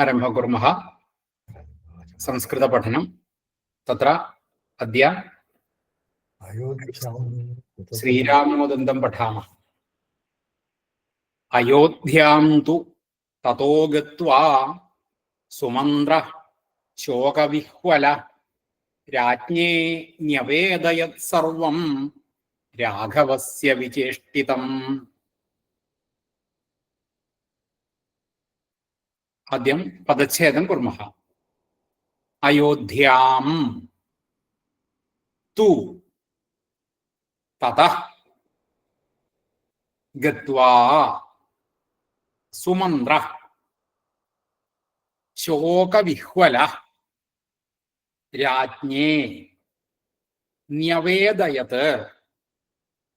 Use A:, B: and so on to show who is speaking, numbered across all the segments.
A: आरम्भ कुर्मः संस्कृतपठनं तत्र अद्य श्रीरामोदन्तं पठामः अयोध्यां तु ततो गत्वा सुमन्द्रः शोकविह्वल राज्ञे न्यवेदयत् सर्वं राघवस्य विचेष्टितम् ആദ്യം പദച്ഛേദം കുർമ അയോധ്യാം. തു. തത ഗത്വാ. സുമന്ദ്ര ശോകവിഹ്വല. രാജ്ഞേ. ന്യവേദയത്.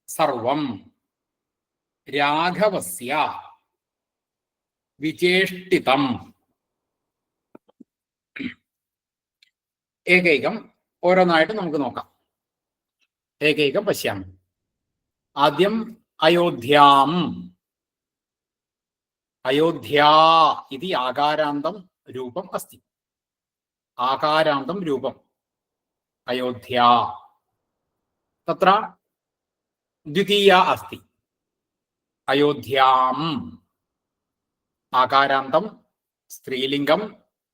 A: സർവം. രാഘവസ്യ. വിചേഷ്ടിതം ഏകൈകം ഓരോന്നായിട്ട് നമുക്ക് നോക്കാം. ഏകൈകം പശ്യാമി. ആദ്യം അയോധ്യാം. അയോധ്യാ ഇത് ആകാരാന്തം രൂപം അസ്തി. ആകാരാന്തം രൂപം. അയോധ്യ. തത്ര ദ്വിതീയ അസ്തി. അയോധ്യാം. ആകാരാന്തം സ്ത്രീലിംഗം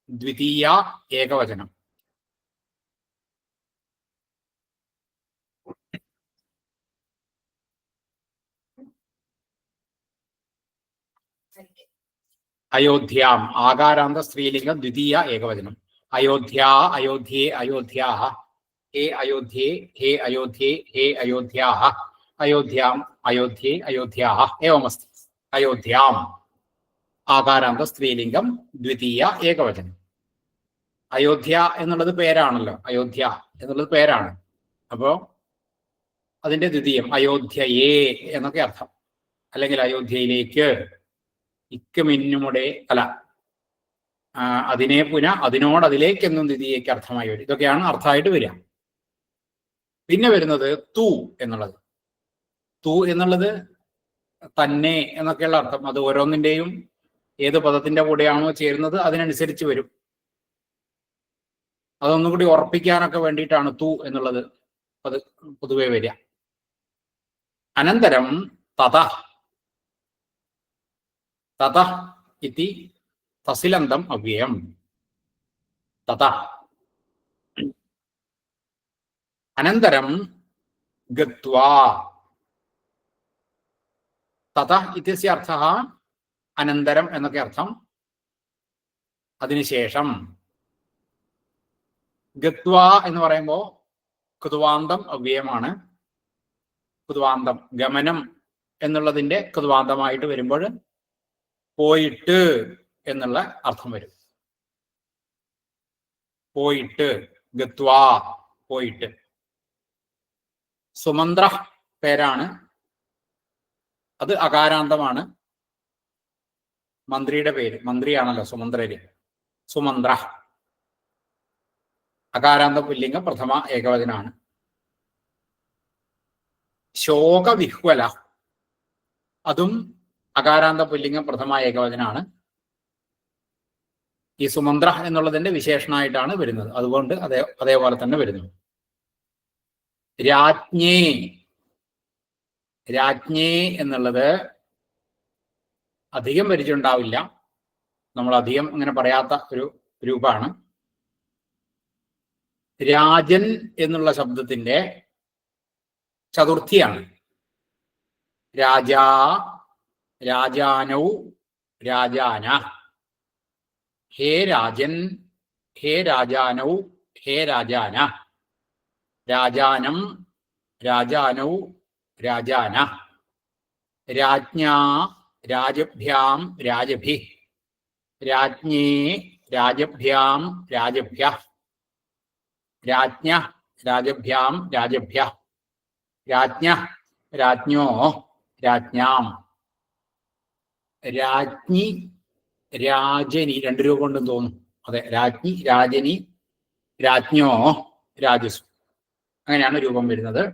A: ദ്വിതീയ ഏകവചനം അയോധ്യാം ആകാരാന്ത സ്ത്രീലിംഗം ദ്വിതീയ ഏകവചനം അയോധ്യ അയോധ്യേ അയോധ്യാ ഹേ അയോധ്യേ ഹേ അയോധ്യേ ഹേ അയോധ്യാ അയോധ്യാം അയോധ്യേ അയോധ്യാ ഏവമസ്തി അയോധ്യാം ആകാരാന്ത സ്ത്രീലിംഗം ദ്വിതീയ ഏകവചനം. അയോധ്യ എന്നുള്ളത് പേരാണല്ലോ. അയോധ്യ എന്നുള്ളത് പേരാണ്. അപ്പോ അതിന്റെ ദ്വിതീയം അയോധ്യയേ എന്നൊക്കെ അർത്ഥം. അല്ലെങ്കിൽ അയോധ്യയിലേക്ക് ഇക്കമിന്നുമുടെ അല്ല അതിനെ പുന അതിനോട് അതിലേക്ക് അതിലേക്കെന്നും ദ്വിതീയക്ക് അർത്ഥമായി വരും. ഇതൊക്കെയാണ് അർത്ഥമായിട്ട് വരിക. പിന്നെ വരുന്നത് തു എന്നുള്ളത്. തു എന്നുള്ളത് തന്നെ എന്നൊക്കെയുള്ള അർത്ഥം. അത് ഓരോന്നിന്റെയും ഏത് പദത്തിന്റെ കൂടെയാണോ ചേരുന്നത് അതിനനുസരിച്ച് വരും. അതൊന്നും കൂടി ഉറപ്പിക്കാനൊക്കെ വേണ്ടിയിട്ടാണ് തു എന്നുള്ളത് അത് പൊതുവെ വരിക. അനന്തരം തത തത ഇതി തസിലന്തം അവ്യയം. തത അനന്തരം ഗത്വാ. തത ഇത്യസ്യ അർത്ഥः അനന്തരം എന്നൊക്കെ അർത്ഥം. അതിനുശേഷം ഗത്വ എന്ന് പറയുമ്പോൾ കുതുവാന്തം അവ്യയമാണ്. കുതുവാന്തം ഗമനം എന്നുള്ളതിന്റെ കുതുവാന്തമായിട്ട് വരുമ്പോൾ പോയിട്ട് എന്നുള്ള അർത്ഥം വരും. പോയിട്ട് ഗത്വ പോയിട്ട്. സുമന്ത്ര പേരാണ്. അത് അകാരാന്തമാണ്. മന്ത്രിയുടെ പേര്. മന്ത്രിയാണല്ലോ സുമന്ത്രര്. സുമന്ത്ര. അകാരാന്ത പുല്ലിംഗം പ്രഥമ ഏകവചനാണ്. ശോകവിഹ്വല. അതും അകാരാന്ത പുല്ലിംഗം പ്രഥമ ഏകവചനാണ്. ഈ സുമന്ത്ര എന്നുള്ളതിന്റെ വിശേഷണമായിട്ടാണ് വരുന്നത്. അതുകൊണ്ട് അതേ അതേപോലെ തന്നെ വരുന്നു. രാജ്ഞേ. രാജ്ഞേ എന്നുള്ളത് അധികം പരിചയമുണ്ടാവില്ല. നമ്മൾ അധികം അങ്ങനെ പറയാത്ത ഒരു രൂപമാണ്. രാജൻ എന്നുള്ള ശബ്ദത്തിന്റെ ചതുർത്ഥിയാണ്. രാജാ രാജാനൗ രാജാന. ഹേ രാജൻ ഹേ രാജാനൗ ഹേ രാജാന. രാജാനം രാജാനൗ രാജാന. രാജ്ഞാ രാജഭ്യാം രാജഭി. രാജ്ഞേ രാജഭ്യാം രാജഭ്യ. രാജ്ഞ രാജഭ്യാം രാജഭ്യ. രാജ്ഞ രാജ്ഞോ രാജ്ഞാം. രാജ്ഞി രാജനി രണ്ട് രൂപ കൊണ്ടും തോന്നും അതെ രാജ്ഞി രാജനി രാജ്ഞോ രാജസ്. അങ്ങനെയാണ് രൂപം വരുന്നത്.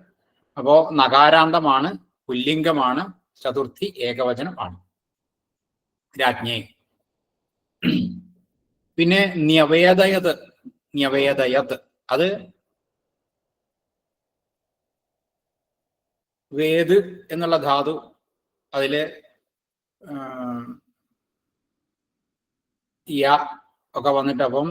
A: അപ്പോ നകാരാന്തമാണ് പുല്ലിംഗമാണ് ചതുർത്ഥി ഏകവചനമാണ് രാജ്ഞെ. പിന്നെ ന്യവേദയത് ന്യവേദയത് അത് വേദ് എന്നുള്ള ധാതു അതിൽ യ ഒക്കെ വന്നിട്ട് അപ്പം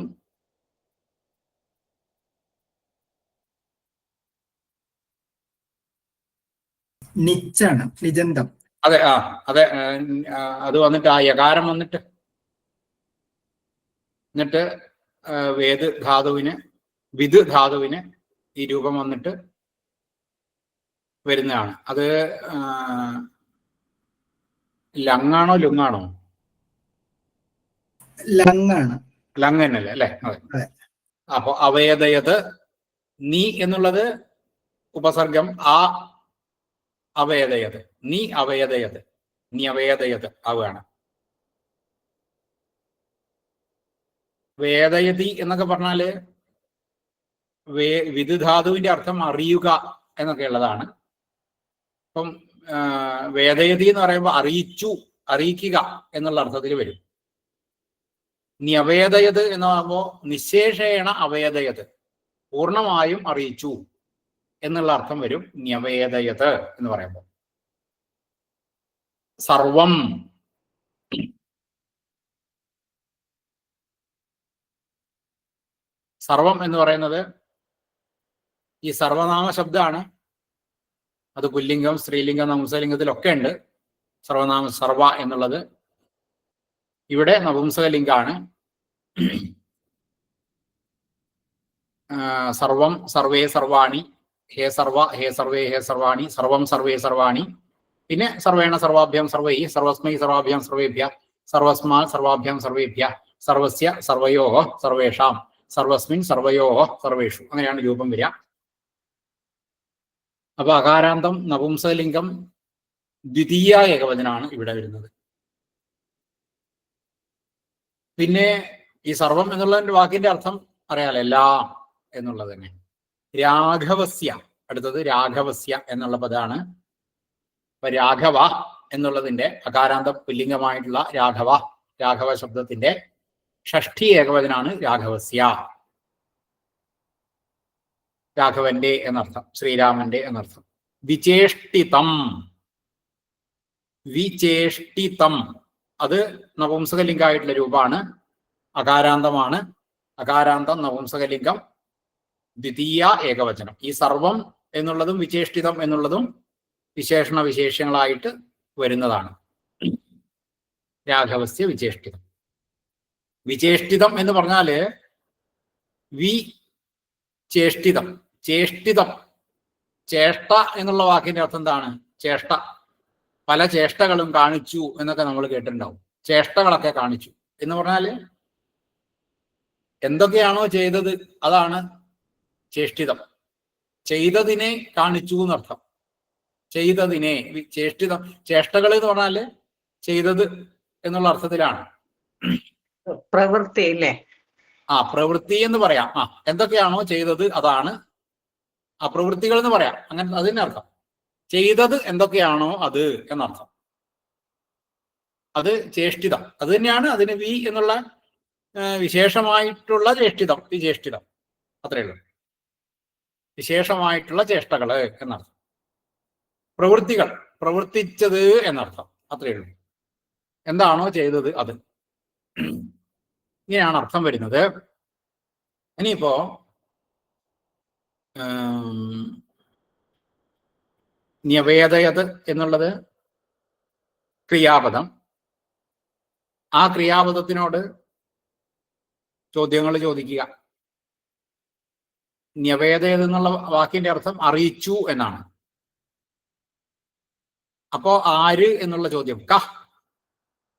B: നിച്ചാണ് നിജന്തം.
A: അതെ ആ അതെ അത് വന്നിട്ട് ആ യകാരം വന്നിട്ട്. എന്നിട്ട് വേദ് ധാതുവിന് വിത് ധാതുവിന് ഈ രൂപം വന്നിട്ട് വരുന്നതാണ്. അത് ലങ്ങാണോ ലുങ്ങാണോ?
B: ലങ്ങാണ്.
A: ലങ് തന്നെയല്ലേ അല്ലെ? അതെ.
B: അതെ.
A: അപ്പൊ അവേദയത് നീ എന്നുള്ളത് ഉപസർഗം ആ അവേദയത് നീ അവയതയത്. നീ അവയതയത് ആവുകയാണ്. വേദയതി എന്നൊക്കെ പറഞ്ഞാൽ വേ വിധുധാതുവിന്റെ അർത്ഥം അറിയുക എന്നൊക്കെ ഉള്ളതാണ് അപ്പം വേദയതി എന്ന് പറയുമ്പോൾ അറിയിച്ചു അറിയിക്കുക എന്നുള്ള അർത്ഥത്തിൽ വരും. നീ അവേദയത് എന്ന് പറയുമ്പോൾ നിശേഷേണ അവേദയത് പൂർണമായും അറിയിച്ചു എന്നുള്ള അർത്ഥം വരും. ന്യവേദയത് എന്ന് പറയുമ്പോൾ സർവം. സർവം എന്ന് പറയുന്നത് ഈ സർവനാമ ശബ്ദമാണ്. അത് പുല്ലിംഗം സ്ത്രീലിംഗം നപുംസകലിംഗത്തിലൊക്കെ ഉണ്ട്. സർവനാമ സർവ എന്നുള്ളത്. ഇവിടെ നപുംസകലിംഗാണ്. സർവം സർവേ സർവാണി ഹേ സർവ ഹേ സർവേ ഹേ സർവാണി സർവം സർവേ സർവാണി. പിന്നെ സർവേണ സർവാഭ്യം സർവൈ സർവസ്മൈ സർവാഭ്യം സർവേഭ്യ സർവസ്മാൽ സർവാഭ്യം സർവേഭ്യ സർവസ്യ സർവയോ സർവേഷാം സർവസ്മിൻ സർവയോ സർവേഷു. അങ്ങനെയാണ് രൂപം വരിക. അപ്പൊ അകാരാന്തം നപുംസകലിംഗം ദ്വിതീയ ഏകവചനാണ് ഇവിടെ വരുന്നത്. പിന്നെ ഈ സർവം എന്നുള്ള വാക്കിന്റെ അർത്ഥം അറിയാലോ? എല്ലാം എന്നുള്ളത് തന്നെ. രാഘവസ്യ. അടുത്തത് രാഘവസ്യ എന്നുള്ള പദമാണ് അപ്പൊ രാഘവ എന്നുള്ളതിന്റെ അകാരാന്ത പുല്ലിംഗമായിട്ടുള്ള രാഘവ രാഘവ ശബ്ദത്തിന്റെ ഷഷ്ഠി ഏകവചനാണ് രാഘവസ്യ. രാഘവന്റെ എന്നർത്ഥം ശ്രീരാമന്റെ എന്നർത്ഥം. വിചേഷ്ടിതം. വിചേഷ്ടിതം. അത് നപുംസകലിംഗമായിട്ടുള്ള രൂപമാണ്. അകാരാന്തമാണ്. അകാരാന്തം നപുംസകലിംഗം ദ്വിതീയ ഏകവചനം. ഈ സർവം എന്നുള്ളതും വിചേഷ്ടിതം എന്നുള്ളതും വിശേഷണ വിശേഷങ്ങളായിട്ട് വരുന്നതാണ്. രാഘവസ്യ വിചേഷ്ടിതം. വിചേഷ്ടിതം എന്ന് പറഞ്ഞാൽ വി ചേഷ്ടിതം ചേഷ്ടിതം. ചേഷ്ട എന്നുള്ള വാക്കിന്റെ അർത്ഥം എന്താണ്? ചേഷ്ട. പല ചേഷ്ടകളും കാണിച്ചു എന്നൊക്കെ നമ്മൾ കേട്ടിട്ടുണ്ടാവും. ചേഷ്ടകളൊക്കെ കാണിച്ചു എന്ന് പറഞ്ഞാൽ എന്തൊക്കെയാണോ ചെയ്തത് അതാണ് ചേഷ്ടിതം. ചെയ്തതിനെ കാണിച്ചു എന്നർത്ഥം. ചെയ്തതിനെ ചേഷ്ടിത ചേഷ്ടകൾ എന്ന് പറഞ്ഞാൽ ചെയ്തത് എന്നുള്ള അർത്ഥത്തിലാണ്.
C: പ്രവൃത്തി അല്ലേ?
A: ആ പ്രവൃത്തി എന്ന് പറയാം. ആ എന്തൊക്കെയാണോ ചെയ്തത് അതാണ് ആ പ്രവൃത്തികൾ എന്ന് പറയാം. അങ്ങനെ അതിന്റെ അർത്ഥം. ചെയ്തത് എന്തൊക്കെയാണോ അത് എന്നർത്ഥം. അത് ചേഷ്ടിതം. അത് തന്നെയാണ് അതിന് വി എന്നുള്ള വിശേഷമായിട്ടുള്ള ചേഷ്ടിതം. വിചേഷ്ടിതം അത്രയേ ഉള്ളൂ. വിശേഷമായിട്ടുള്ള ചേഷ്ടകൾ എന്നർത്ഥം. പ്രവൃത്തികൾ പ്രവർത്തിച്ചത് എന്നർത്ഥം. അത്രയേ ഉള്ളൂ. എന്താണോ ചെയ്തത് അത്. ഇങ്ങനെയാണ് അർത്ഥം വരുന്നത്. ഇനിയിപ്പോ ന്യവേദയത് എന്നുള്ളത് ക്രിയാപദം. ആ ക്രിയാപദത്തിനോട് ചോദ്യങ്ങൾ ചോദിക്കുക. ന്യവേദയത് എന്നുള്ള വാക്കിന്റെ അർത്ഥം അറിയിച്ചു എന്നാണ്. അപ്പോ ആര് എന്നുള്ള ചോദ്യം. ക.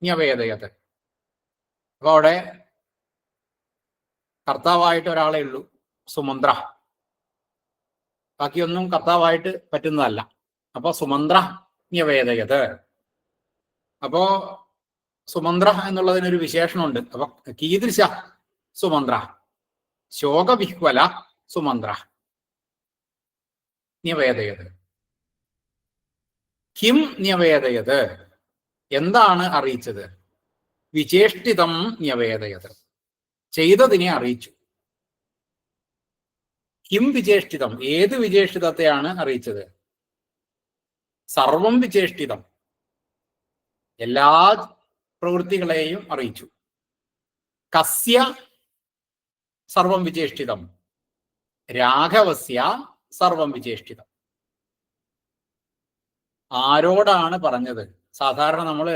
A: ന്യവേദയത് അപ്പൊ അവിടെ കർത്താവായിട്ട് ഒരാളെ ഉള്ളൂ സുമന്ത്ര. ബാക്കിയൊന്നും കർത്താവായിട്ട് പറ്റുന്നതല്ല. അപ്പൊ സുമന്ത്ര ന്യവേദയത് അപ്പോ സുമന്ത്ര എന്നുള്ളതിനൊരു വിശേഷണമുണ്ട്. അപ്പൊ കീദൃശ സുമന്ത്ര. ശോകവിഹ്വല സുമന്ത്ര. ന്യവേദയത് കിം ന്യവേദയത്. എന്താണ് അറിയിച്ചത്? വിചേഷ്ടിതം ന്യവേദയത്. ചെയ്തതിനെ അറിയിച്ചു. കിം വിചേഷ്ടിതം. ഏത് വിചേഷ്ടിതത്തെയാണ് അറിയിച്ചത്? സർവം വിചേഷ്ടിതം. എല്ലാ പ്രവൃത്തികളെയും അറിയിച്ചു. കസ്യ സർവം വിചേഷ്ടിതം. രാഘവസ്യ സർവം വിചേഷ്ടിതം. ആരോടാണ് പറഞ്ഞത്? സാധാരണ നമ്മൾ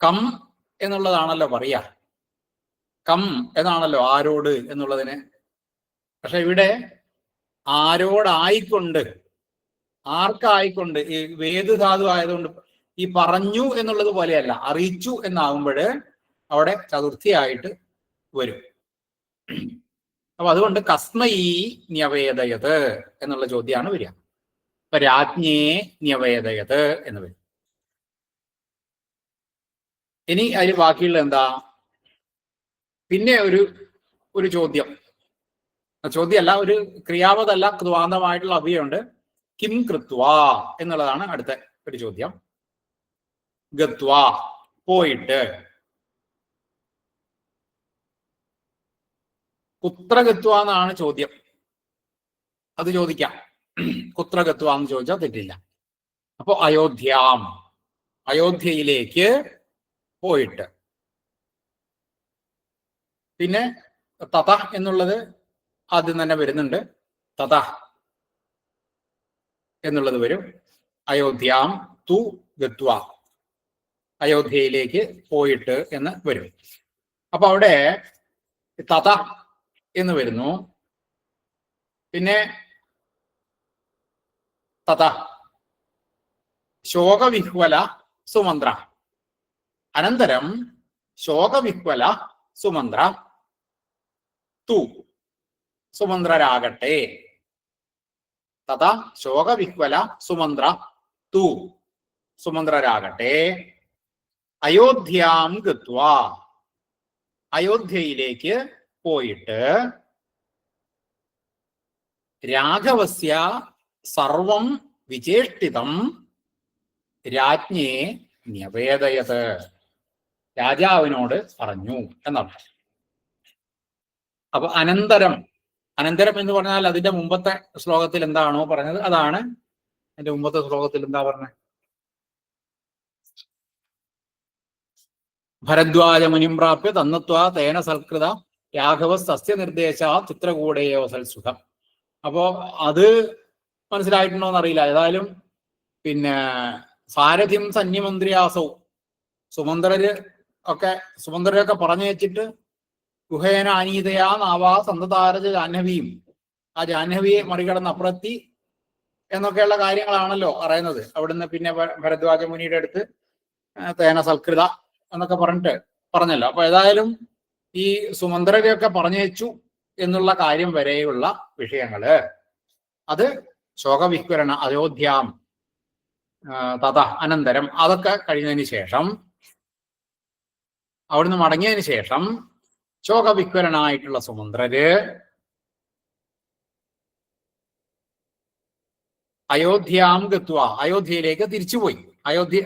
A: കം എന്നുള്ളതാണല്ലോ പറയാ. കം എന്നാണല്ലോ ആരോട് എന്നുള്ളതിന്. പക്ഷെ ഇവിടെ ആരോടായിക്കൊണ്ട് ആർക്കായിക്കൊണ്ട് ഈ വേദധാതു ആയതുകൊണ്ട് ഈ പറഞ്ഞു എന്നുള്ളത് പോലെയല്ല അറിയിച്ചു എന്നാകുമ്പോൾ അവിടെ ചതുർത്ഥിയായിട്ട് വരും. അപ്പൊ അതുകൊണ്ട് കസ്മയി ന്യവേദയത് എന്നുള്ള ചോദ്യമാണ് വരിക. അപ്പൊ രാജ്ഞേ ന്യവേദയത് എന്ന് വരും. ഇനി അതിൽ ബാക്കിയുള്ള എന്താ? പിന്നെ ഒരു ഒരു ചോദ്യം. ചോദ്യമല്ല ഒരു ക്രിയാപതല്ല ക്വാന്തമായിട്ടുള്ള അഭിയുണ്ട് കിം കൃത്വ എന്നുള്ളതാണ് അടുത്ത ഒരു ചോദ്യം. ഗത്വ പോയിട്ട്. കുത്രഗത്വ എന്നാണ് ചോദ്യം. അത് ചോദിക്കാം. കുത്രഗത്വ എന്ന് ചോദിച്ചാൽ തെറ്റില്ല. അപ്പോ അയോധ്യാം അയോധ്യയിലേക്ക് പോയിട്ട്. പിന്നെ തത എന്നുള്ളത് ആദ്യം തന്നെ വരുന്നുണ്ട്. തത എന്നുള്ളത് വരും. അയോധ്യാം തു ഗത്വ. അയോധ്യയിലേക്ക് പോയിട്ട് എന്ന് വരും. അപ്പൊ അവിടെ തത എന്ന് വരുന്നു. പിന്നെ തത ശോകവിഹ്വല സുമന്ത്ര. അനന്തരം ശോകവിഹ്വല സുമന്ത്ര. തു. സുമന്ത്രരാകട്ടെ. തഥാ ശോകവിഹ്വല സുമന്ത്ര. തു. സുമന്ത്രരാകട്ടെ. അയോധ്യാം ഗത്വ. അയോധ്യയിലേക്ക് പോയിട്ട് രാഘവസ്യ സർവം വിചേഷ്ടിതം രാജ്ഞിയെ ന്യവേദയത്. രാജാവിനോട് പറഞ്ഞു എന്നർത്ഥം. അപ്പൊ അനന്തരം അനന്തരം എന്ന് പറഞ്ഞാൽ അതിന്റെ മുമ്പത്തെ ശ്ലോകത്തിൽ എന്താണോ പറഞ്ഞത്? അതാണ്. അതിന്റെ മുമ്പത്തെ ശ്ലോകത്തിൽ എന്താ പറഞ്ഞത് ഭരദ്വാജ മുനിം പ്രാപ്യ തന്നത്വ തേന സൽകൃത രാഘവ സസ്യനിർദ്ദേശ ചിത്രകൂടേയോ സൽസുഖം അപ്പോ അത് മനസ്സിലായിട്ടുണ്ടോ എന്നറിയില്ല ഏതായാലും പിന്നെ സാരഥ്യം സന്യമന്ത്രിയാസവും സുമന്ത്രര് ഒക്കെ സുമന്ത്രരൊക്കെ പറഞ്ഞു വെച്ചിട്ട് ഗുഹേന അനീതയാ നാവാ സന്തതാരജ ജാഹ്നവിയും ആ ജാഹ്നവിയെ മറികടന്ന് അപ്രത്തി എന്നൊക്കെയുള്ള കാര്യങ്ങളാണല്ലോ അറിയുന്നത് അവിടുന്ന് പിന്നെ ഭരദ്വാജ മുനിയുടെ അടുത്ത് തേന സൽകൃത എന്നൊക്കെ പറഞ്ഞിട്ട് പറഞ്ഞല്ലോ. അപ്പൊ ഏതായാലും ഈ സുമന്ത്രരെയൊക്കെ വെച്ചു എന്നുള്ള കാര്യം വരെയുള്ള വിഷയങ്ങൾ. അത് ശോകവിഹ്വരണ അയോധ്യാം തഥ അനന്തരം അതൊക്കെ കഴിഞ്ഞതിന് ശേഷം അവിടുന്ന് മടങ്ങിയതിന് ശേഷം ശോകവിഹ്വരനായിട്ടുള്ള സുമന്ത്രര് അയോധ്യാം ഗത്വ അയോധ്യയിലേക്ക് തിരിച്ചുപോയി. അയോധ്യ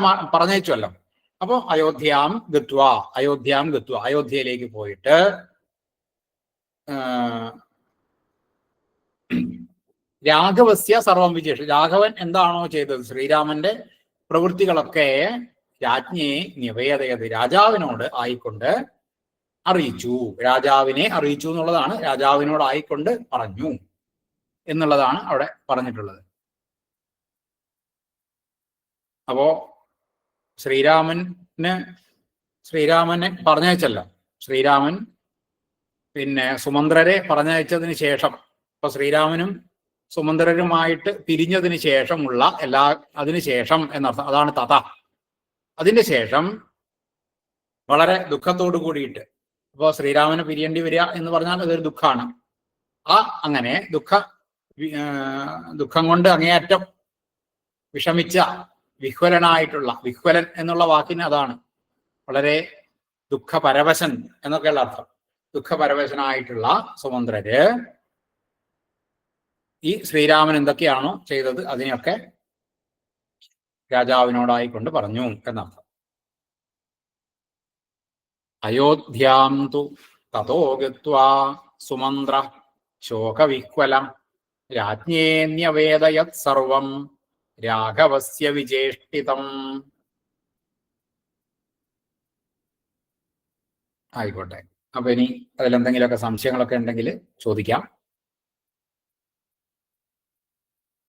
A: മ- പറഞ്ഞയച്ചുവല്ലോ. അപ്പോ അയോധ്യാം ഗത്വ അയോധ്യാം ഗത്വ അയോധ്യയിലേക്ക് പോയിട്ട് രാഘവസ്യ സർവം വിശേഷം രാഘവൻ എന്താണോ ചെയ്തത്? ശ്രീരാമന്റെ പ്രവൃത്തികളൊക്കെ രാജ്ഞിയെ നിവേദയത്. രാജാവിനോട് ആയിക്കൊണ്ട് അറിയിച്ചു. രാജാവിനെ അറിയിച്ചു എന്നുള്ളതാണ്. രാജാവിനോട് ആയിക്കൊണ്ട് പറഞ്ഞു എന്നുള്ളതാണ് അവിടെ പറഞ്ഞിട്ടുള്ളത്. അപ്പോ ശ്രീരാമന് ശ്രീരാമനെ പറഞ്ഞയച്ചല്ല. ശ്രീരാമൻ പിന്നെ സുമന്ത്രരെ പറഞ്ഞയച്ചതിന് ശേഷം. ഇപ്പൊ ശ്രീരാമനും സുമന്ത്രരുമായിട്ട് പിരിഞ്ഞതിന് ശേഷമുള്ള എല്ലാ അതിന് ശേഷം എന്നർത്ഥം അതാണ് തഥ. അതിന്റെ ശേഷം വളരെ ദുഃഖത്തോടു കൂടിയിട്ട് അപ്പോൾ ശ്രീരാമന് പിരിയേണ്ടി വരിക എന്ന് പറഞ്ഞാൽ അതൊരു ദുഃഖമാണ്. ആ അങ്ങനെ ദുഃഖ ദുഃഖം കൊണ്ട് അങ്ങേയറ്റം വിഷമിച്ച വിഹ്വലനായിട്ടുള്ള വിഹ്വലൻ എന്നുള്ള വാക്കിന് അതാണ് വളരെ ദുഃഖപരവശൻ എന്നൊക്കെയുള്ള അർത്ഥം. ദുഃഖപരവശനായിട്ടുള്ള സുമന്ത്രര് ഈ ശ്രീരാമൻ എന്തൊക്കെയാണോ ചെയ്തത് അതിനെയൊക്കെ രാജാവിനോടായിക്കൊണ്ട് പറഞ്ഞു എന്നർത്ഥം. അയോധ്യാം തു തതോ സുമന്ത്ര ശോകവിഹ്വല രാജ്ഞേന്യവേദയത് സർവം രാഘവസ്യ വിചേഷ്ടിതം ആയിക്കോട്ടെ. അപ്പൊ ഇനി അതിലെന്തെങ്കിലുമൊക്കെ സംശയങ്ങളൊക്കെ ഉണ്ടെങ്കിൽ ചോദിക്കാം.